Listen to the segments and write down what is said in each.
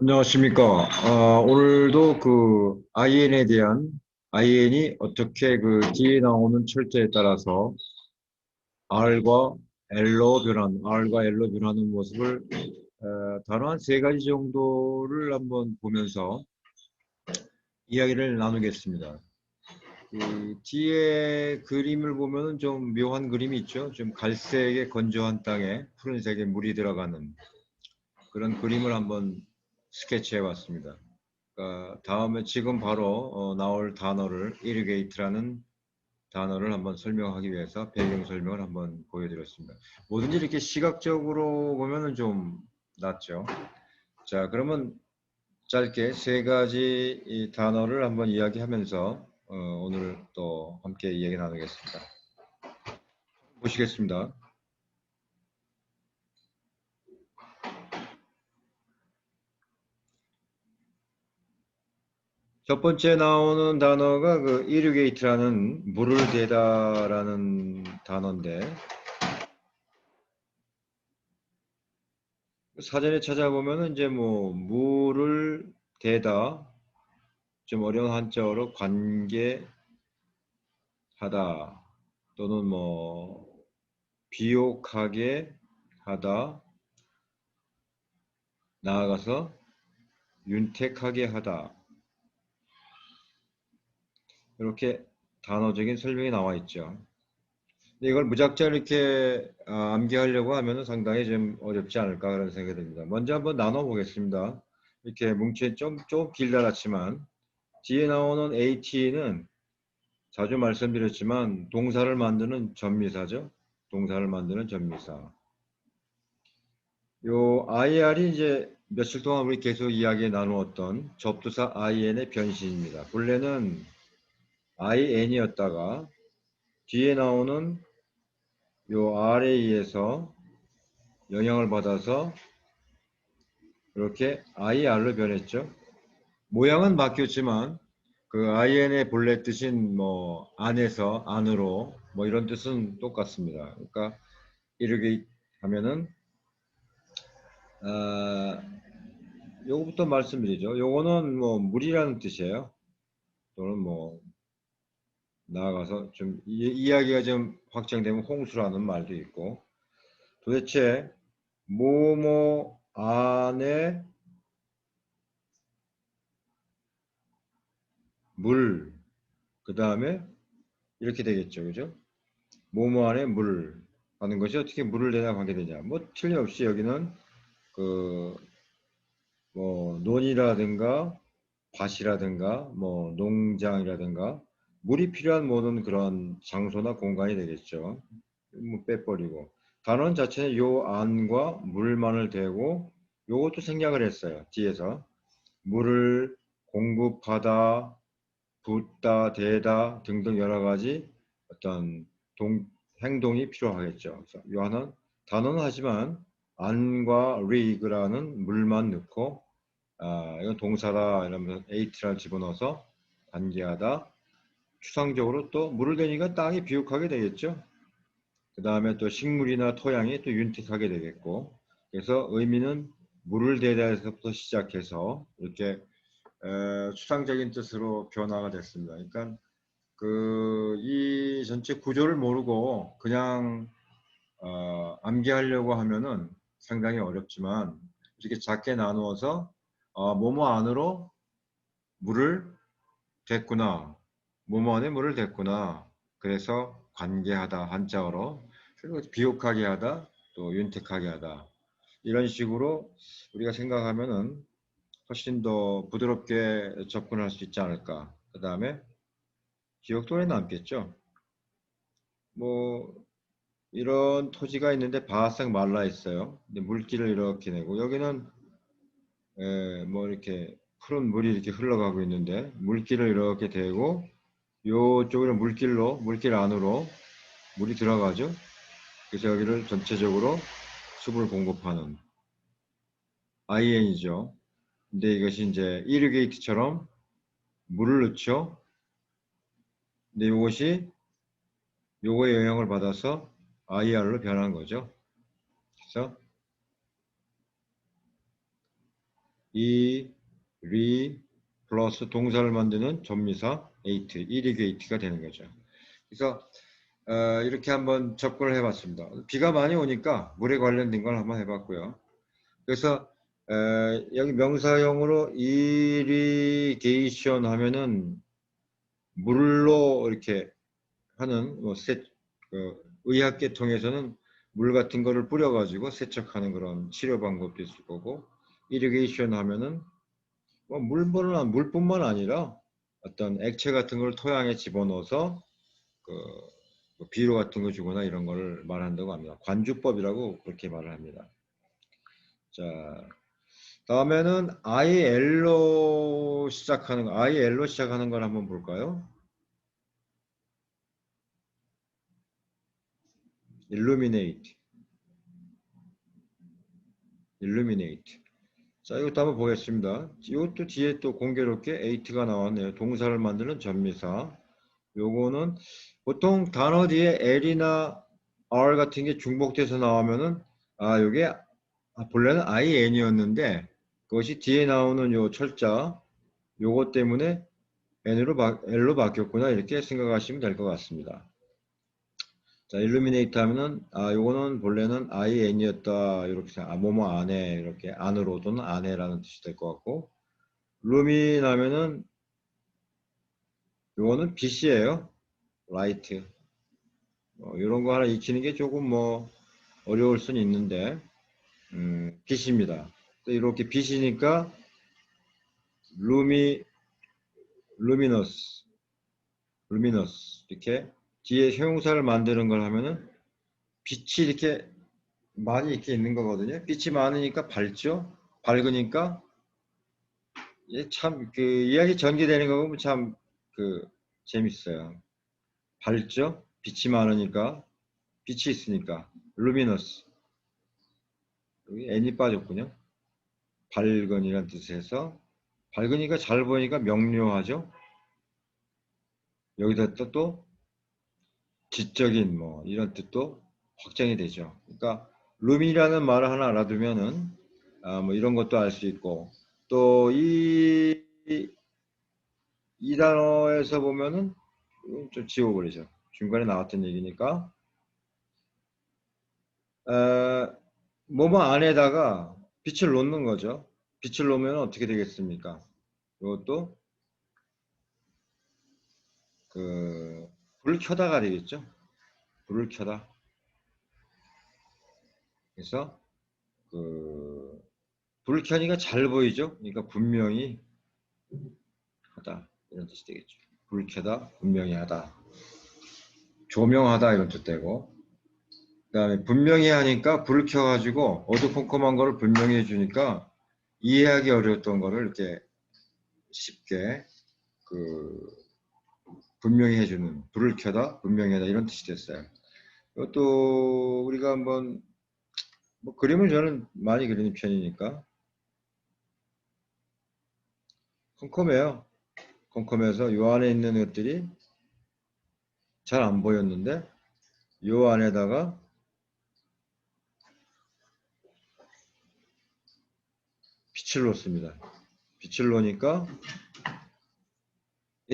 안녕하십니까. 아, 오늘도 그 IN에 대한 IN이 어떻게 그 뒤에 나오는 철자에 따라서 R과 L로 변한, R과 L로 변하는 모습을 어, 단어 한 세 가지 정도를 한번 보면서 이야기를 나누겠습니다. 그 뒤에 그림을 보면은 좀 묘한 그림이 있죠. 좀 갈색의 건조한 땅에 푸른색의 물이 들어가는 그런 그림을 한번 스케치해 봤습니다. 그러니까 다음에 지금 바로 어, 나올 단어를 irrigate라는 단어를 한번 설명하기 위해서 배경 설명을 한번 보여드렸습니다. 뭐든지 이렇게 시각적으로 보면은 좀 낫죠. 자, 그러면 짧게 세 가지 이 단어를 한번 이야기하면서 어, 오늘 또 함께 이야기 나누겠습니다. 보시겠습니다. 첫 번째 나오는 단어가 그 irrigate라는 물을 대다라는 단어인데 사전에 찾아보면은 이제 뭐 물을 대다 좀 어려운 한자어로 관계하다 또는 뭐 비옥하게 하다 나아가서 윤택하게 하다 이렇게 단어적인 설명이 나와 있죠. 이걸 무작정 이렇게 아, 암기하려고 하면 상당히 좀 어렵지 않을까 그런 생각이 듭니다. 먼저 한번 나눠 보겠습니다. 이렇게 뭉치 좀, 좀 길다랗지만 뒤에 나오는 AT는 자주 말씀드렸지만 동사를 만드는 전미사죠. 동사를 만드는 전미사. 요 IR이 이제 며칠 동안 우리 계속 이야기 나누었던 접두사 IN의 변신입니다. 본래는 IN이었다가 뒤에 나오는 요 의해서 영향을 받아서 이렇게 IR로 변했죠. 모양은 바뀌었지만 그 IN의 본래 뜻인 뭐 안에서 안으로 뭐 이런 뜻은 똑같습니다. 그러니까 이렇게 하면은 아, 요거부터 말씀드리죠. 요거는 뭐 물이라는 뜻이에요. 또는 뭐 나아가서 좀 이, 이야기가 좀 확장되면 홍수라는 말도 있고 도대체 뭐뭐 안에 물, 그 다음에 이렇게 되겠죠. 그죠? 뭐뭐 안에 물 하는 것이 어떻게 물을 내나 관계되냐. 뭐 틀림없이 여기는 그, 뭐, 논이라든가 밭이라든가 뭐 농장이라든가 물이 필요한 모든 그런 장소나 공간이 되겠죠. 뭐 빼버리고 단원 자체는 요 안과 물만을 대고 요것도 생략을 했어요. 뒤에서 물을 공급하다, 붓다, 대다 등등 여러 가지 어떤 동, 행동이 필요하겠죠. 요 하나는 단어는 하지만 안과 리그라는 물만 넣고 아, 이건 동사다 이러면서 에이트를 집어넣어서 관계하다 추상적으로 또 물을 대니까 땅이 비옥하게 되겠죠. 그 다음에 또 식물이나 토양이 또 윤택하게 되겠고 그래서 의미는 물을 대다에서부터 시작해서 이렇게 에, 추상적인 뜻으로 변화가 됐습니다. 그러니까 그 이 전체 구조를 모르고 그냥 어, 암기하려고 하면은 상당히 어렵지만 이렇게 작게 나누어서 어, 뭐뭐 안으로 물을 댔구나 뭐뭐 안에 물을 댔구나. 그래서 관계하다 한자어로. 그리고 비옥하게 하다 또 윤택하게 하다. 이런 식으로 우리가 생각하면은 훨씬 더 부드럽게 접근할 수 있지 않을까. 그 다음에 기억도 오래 남겠죠? 뭐 이런 토지가 있는데 바싹 말라 있어요. 근데 물기를 이렇게 내고 여기는 에, 뭐 이렇게 푸른 물이 이렇게 흘러가고 있는데 물기를 이렇게 대고 이쪽으로 물길로 물길 안으로 물이 들어가죠. 그래서 여기를 전체적으로 숲을 공급하는 IN이죠. 근데 이것이 이제 이르게이트처럼 물을 넣죠. 근데 이것이 요거의 영향을 받아서 IR로 변한 거죠. 그래서 이, 리, 플러스 동사를 만드는 전미사 에이트, 이리게이트가 되는 거죠. 그래서 어, 이렇게 한번 접근을 해봤습니다. 비가 많이 오니까 물에 관련된 걸 한번 해봤고요. 그래서 에, 여기 명사형으로 이리게이션 하면은 물로 이렇게 하는 뭐 세, 그 의학계통에서는 물 같은 거를 뿌려가지고 세척하는 그런 치료 방법도 있을 거고 이리게이션 하면은 뭐 물뿐만 물뿐만 아니라 어떤 액체 같은 걸 토양에 집어넣어서 그뭐 비료 같은 거 주거나 이런 거를 말한다고 합니다. 관주법이라고 그렇게 말을 합니다. 자, 다음에는 IL로 시작하는 거, IL로 시작하는 걸 한번 볼까요? illuminate, illuminate. 자, 이것도 한번 보겠습니다. 이것도 뒤에 또 공교롭게 eight가 나왔네요. 동사를 만드는 전미사. 요거는 보통 단어 뒤에 L이나 R 같은 게 중복돼서 나오면은 아 요게 아, 본래는 IN이었는데 그것이 뒤에 나오는 요 철자 요것 때문에 N으로 바, L로 바뀌었구나 이렇게 생각하시면 될 것 같습니다. 자, illuminate 하면은 아 요거는 본래는 IN이었다 이렇게 아 뭐뭐 안에 이렇게 안으로 또는 안에라는 뜻이 될 것 같고 루민 하면은 요거는 빛이에요. 라이트. 뭐 이런 거 하나 익히는 게 조금 뭐 어려울 수는 있는데 음, 빛입니다. 또 이렇게 빛이니까 루미 루미너스 루미너스 이렇게 뒤에 형용사를 만드는 걸 하면은 빛이 이렇게 많이 이렇게 있는 거거든요. 빛이 많으니까 밝죠. 밝으니까 참그 이야기 전개되는 거 보면 참 그 재밌어요. 밝죠? 빛이 많으니까 빛이 있으니까 루미너스 여기 n이 빠졌군요. 밝은이란 뜻에서 밝으니까 잘 보이니까 명료하죠. 여기다 또, 또 지적인 뭐 이런 뜻도 확장이 되죠. 그러니까 루민이라는 말을 하나 알아두면은 아, 뭐 이런 것도 알 수 있고 또이 이 단어에서 보면은 좀 지워버리죠. 중간에 나왔던 얘기니까. 에, 뭐뭐 안에다가 빛을 놓는 거죠. 빛을 놓으면 어떻게 되겠습니까? 이것도 그 불을 켜다가 되겠죠. 불을 켜다. 그래서 그 불을 켜니까 잘 보이죠. 그러니까 분명히 하다. 이런 뜻이 되겠죠. 불쾌다, 분명히 하다. 조명하다 이런 뜻 되고 그 다음에 분명히 하니까 불을 켜가지고 어두컴컴한 거를 분명히 해주니까 이해하기 어려웠던 거를 이렇게 쉽게 그 분명히 해주는 불을 켜다 분명히 하다 이런 뜻이 됐어요. 이것도 우리가 한번 뭐 그림을 저는 많이 그리는 편이니까 컴컴해요. 컴컴해서 요 안에 있는 것들이 잘 안 보였는데 요 안에다가 빛을 놓습니다. 빛을 놓으니까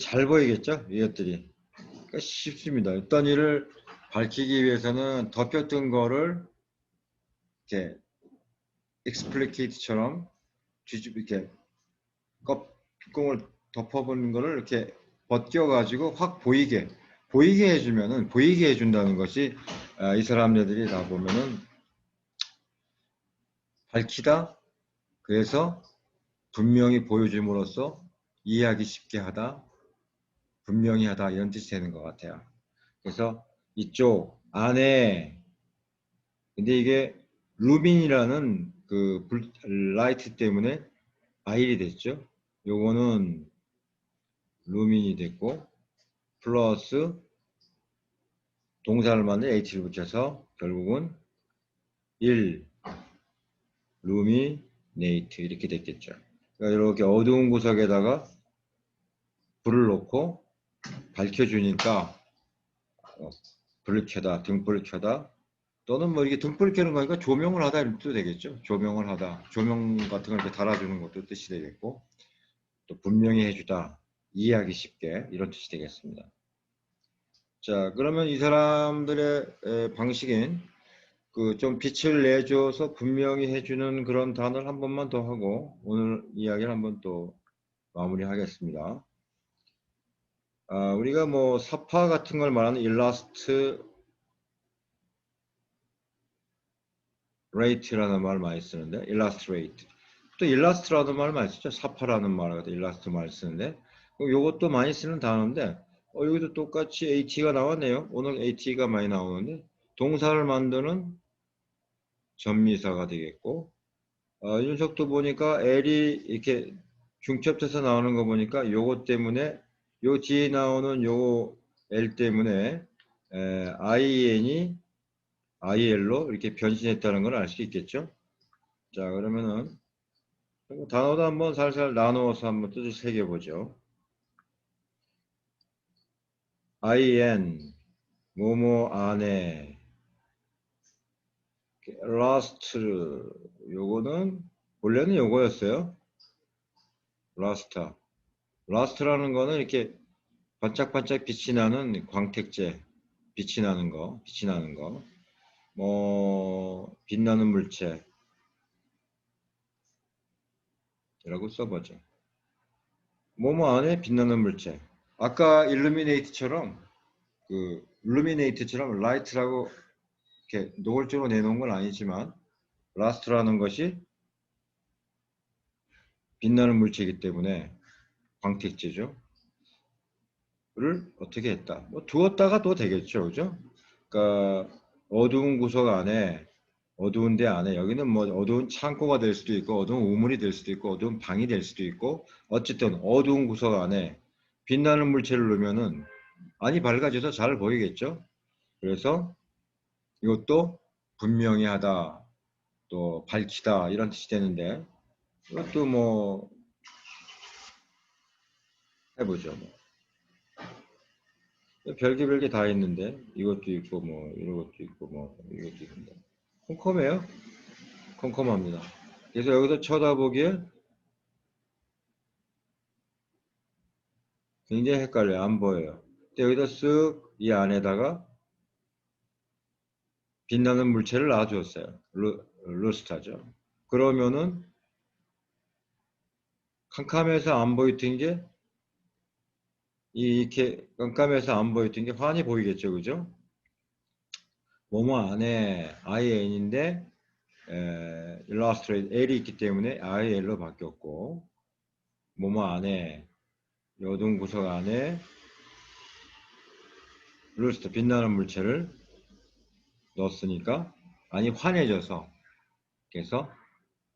잘 보이겠죠? 이것들이. 그러니까 쉽습니다. 어떤 일을 밝히기 위해서는 덮였던 거를 이렇게 익스플리케이트처럼 뒤집 이렇게 껍 뚜껑을 덮어보는 거를 이렇게 벗겨가지고 확 보이게 보이게 해주면은 보이게 해준다는 것이 아, 이 사람들이 다 보면은 밝히다 그래서 분명히 보여줌으로써 이해하기 쉽게 하다 분명히 하다 이런 뜻이 되는 것 같아요. 그래서 이쪽 안에 근데 이게 루빈이라는 그 불, 라이트 때문에 아일이 됐죠. 요거는 루민이 됐고 플러스 동사를 만든 h를 붙여서 결국은 1 루미네이트 이렇게 됐겠죠. 그러니까 이렇게 어두운 구석에다가 불을 놓고 밝혀주니까 어, 불을 켜다 등불을 켜다 또는 뭐 이게 등불 켜는 거니까 조명을 하다 이런 뜻도 되겠죠. 조명을 하다. 조명 같은 걸 이렇게 달아주는 것도 뜻이 되겠고 또 분명히 해주다. 이해하기 쉽게 이런 뜻이 되겠습니다. 자 그러면 이 사람들의 에, 방식인 그 좀 빛을 내줘서 분명히 해주는 그런 단어를 한 번만 더 하고 오늘 이야기를 한번 또 마무리하겠습니다. 아, 우리가 뭐 사파 같은 걸 말하는 일라스트 레이트라는 말 많이 쓰는데 일라스트레이트. 또 일라스트라는 말 많이 쓰죠. 사파라는 말을 갖다 일라스트 말 쓰는데. 이것도 많이 쓰는 단어인데 어, 여기도 똑같이 AT가 나왔네요. 오늘 AT가 많이 나오는데 동사를 만드는 전미사가 되겠고 어, 윤석도 보니까 L이 이렇게 중첩돼서 나오는 거 보니까 요것 때문에 요 뒤에 나오는 요 L 때문에 에, IN이 IL로 이렇게 변신했다는 걸 알 수 있겠죠. 자 그러면은 단어도 한번 살살 나누어서 한번 뜻을 새겨보죠. IN 뭐뭐 안에 last 요거는 원래는 요거였어요. last 라는 거는 이렇게 반짝반짝 빛이 나는 광택제 빛이 나는 거 빛이 나는 거 뭐 빛나는 물체 라고 써보죠. 뭐뭐 안에 빛나는 물체. 아까 일루미네이트처럼 그 일루미네이트처럼 라이트라고 이렇게 노골적으로 내놓은 건 아니지만 라스트라는 것이 빛나는 물체이기 때문에 광택제죠. 를 어떻게 했다. 뭐 두었다가 또 되겠죠. 그죠? 그러니까 어두운 구석 안에 어두운 데 안에 여기는 뭐 어두운 창고가 될 수도 있고 어두운 우물이 될 수도 있고 어두운 방이 될 수도 있고 어쨌든 어두운 구석 안에 빛나는 물체를 넣으면은 안이 밝아져서 잘 보이겠죠. 그래서 이것도 분명히 하다 또 밝히다 이런 뜻이 되는데 이것도 뭐 해보죠. 뭐. 별게 별게 다 있는데 이것도 있고 뭐 이런 것도 있고 뭐 이것도 있는데. 컴컴해요? 컴컴합니다. 그래서 여기서 쳐다보기에 굉장히 헷갈려요. 안 보여요. 근데 여기다 쓱 이 안에다가 빛나는 물체를 놔주었어요. 루, 루스타죠. 그러면은 캄캄해서 안 보이던 게 이렇게 깜깜해서 안 보였던 게 환히 보이겠죠, 그죠? 뭐뭐 안에 IN인데 일러스트레이트 L이 있기 때문에 IL로 바뀌었고 뭐뭐 안에 여동 구석 안에 루스터 빛나는 물체를 넣었으니까 아니 환해져서 그래서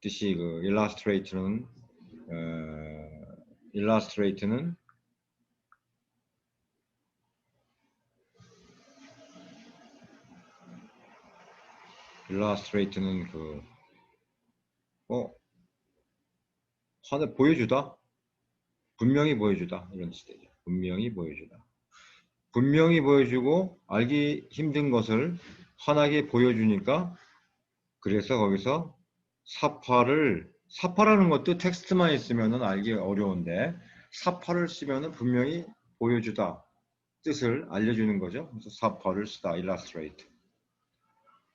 뜻이 그 일러스트레이트는 어, 일러스트레이트는 일러스트레이트는 그, 어, 하나 보여주다? 분명히 보여주다. 이런 뜻이 되죠. 분명히 보여주다. 분명히 보여주고 알기 힘든 것을 환하게 보여주니까 그래서 거기서 사파를 사파라는 것도 텍스트만 있으면 알기 어려운데 사파를 쓰면 분명히 보여주다 뜻을 알려주는 거죠. 그래서 사파를 쓰다, illustrate.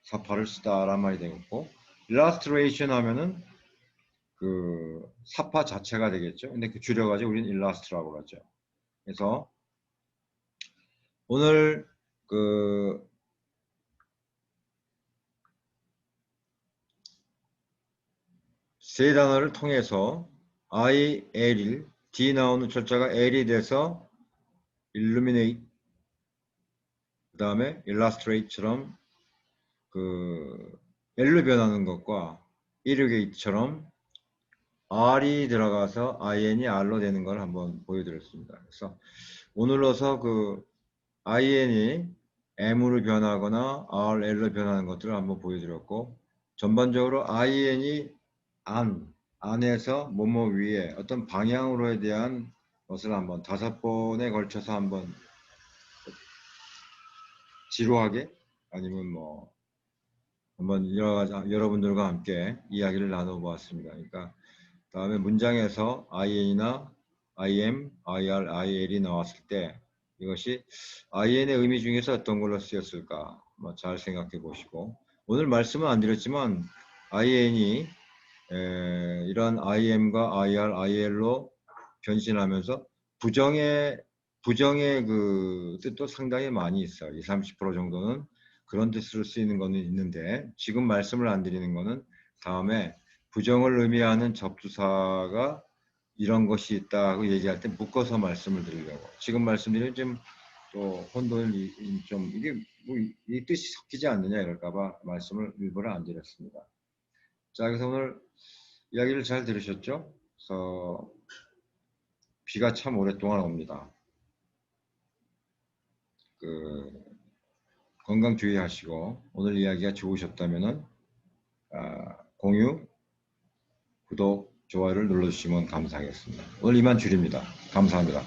사파를 쓰다란 말이 되겠고 일러스트레이션 하면은 그 사파 자체가 되겠죠. 근데 그 줄여가지고 우리는 일러스트라고 하죠. 그래서 오늘 그 세 단어를 통해서 I, L일, D 나오는 철자가 L이 돼서 illuminate 그 다음에 illustrate처럼 그 L로 변하는 것과 irrigate처럼 R이 들어가서 IN이 R로 되는 걸 한번 보여드렸습니다. 그래서 오늘로서 그 IN이 M으로 변하거나 RL로 변하는 것들을 한번 보여드렸고 전반적으로 IN이 안, 안에서 뭐뭐 위에 어떤 방향으로에 대한 것을 한번 다섯 번에 걸쳐서 한번 지루하게 아니면 뭐 한번 여러분들과 함께 이야기를 나눠보았습니다. 그러니까 다음에 문장에서 IN이나 IM, IR, IL이 나왔을 때 이것이 IN의 의미 중에서 어떤 걸로 쓰였을까 뭐 잘 생각해 보시고 오늘 말씀은 안 드렸지만 IN이 에, 이런 IM과 IR, IL로 변신하면서 부정의 부정의 그 뜻도 상당히 많이 있어요. 20, 30% 정도는 그런 뜻으로 쓰이는 거는 있는데 지금 말씀을 안 드리는 거는 다음에 부정을 의미하는 접두사가 이런 것이 있다고 얘기할 때 묶어서 말씀을 드리려고 지금 말씀드리면 좀또 혼돈이 좀 이게 뭐 이 뜻이 섞이지 않느냐 이럴까봐 말씀을 일부러 안 드렸습니다. 자 그래서 오늘 이야기를 잘 들으셨죠? 그래서 비가 참 오랫동안 옵니다. 그 건강 주의하시고 오늘 이야기가 좋으셨다면은 아, 공유, 구독, 좋아요를 눌러주시면 감사하겠습니다. 오늘 이만 줄입니다. 감사합니다.